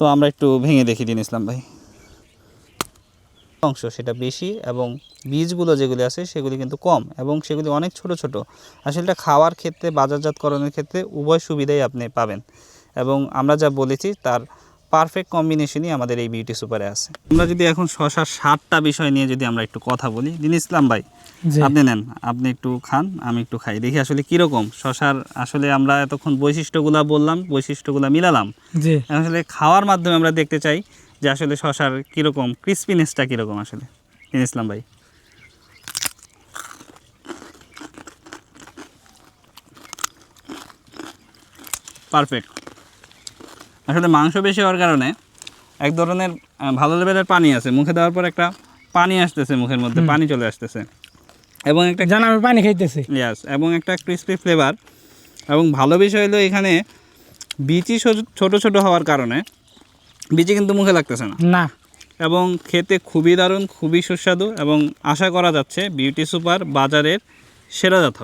তো আমরা একটু ভেঙে দেখি দিন ইসলাম ভাই। অংশ সেটা বেশি এবং বীজগুলো যেগুলি আছে সেগুলি কিন্তু কম এবং সেগুলি অনেক ছোট ছোট। আসলে খাওয়ার ক্ষেত্রে, বাজারজাতকরণের ক্ষেত্রে উভয় সুবিধাই আপনি পাবেন। এবং আমরা যা বলেছি তার পারফেক্ট কম্বিনেশনই আমাদের এই বিউটি সুপারে আছে। আমরা যদি এখন শশার সাতটা বিষয় নিয়ে যদি আমরা একটু কথা বলি দিন ইসলাম ভাই আপনি নেন আপনি একটু খান আমি একটু খাই দেখি আসলে কীরকম। শশার আসলে আমরা এতক্ষণ বৈশিষ্ট্যগুলা বললাম বৈশিষ্ট্যগুলা মিলালাম। আসলে খাওয়ার মাধ্যমে আমরা দেখতে চাই যে আসলে শশার কীরকম ক্রিসপিনেসটা কীরকম আসলে। দিন ইসলাম ভাই। পারফেক্ট আসলে মাংস বেশি হওয়ার কারণে এক ধরনের ভালো লেভেলের পানি আছে। মুখে দেওয়ার পর একটা পানি আসতেছে মুখের মধ্যে পানি চলে আসতেছে। এবং একটা জান পানি খাইতেছি। ইয়াস এবং একটা ক্রিস্পি ফ্লেভার এবং ভালো বিষয় হলো এখানে বিচি ছোট ছোট হওয়ার কারণে বিচি কিন্তু মুখে লাগতেছে না। না। এবং খেতে খুবই দারুণ খুবই সুস্বাদু এবং আশা করা যাচ্ছে বিউটি সুপার বাজারের সেরা জাত হবে।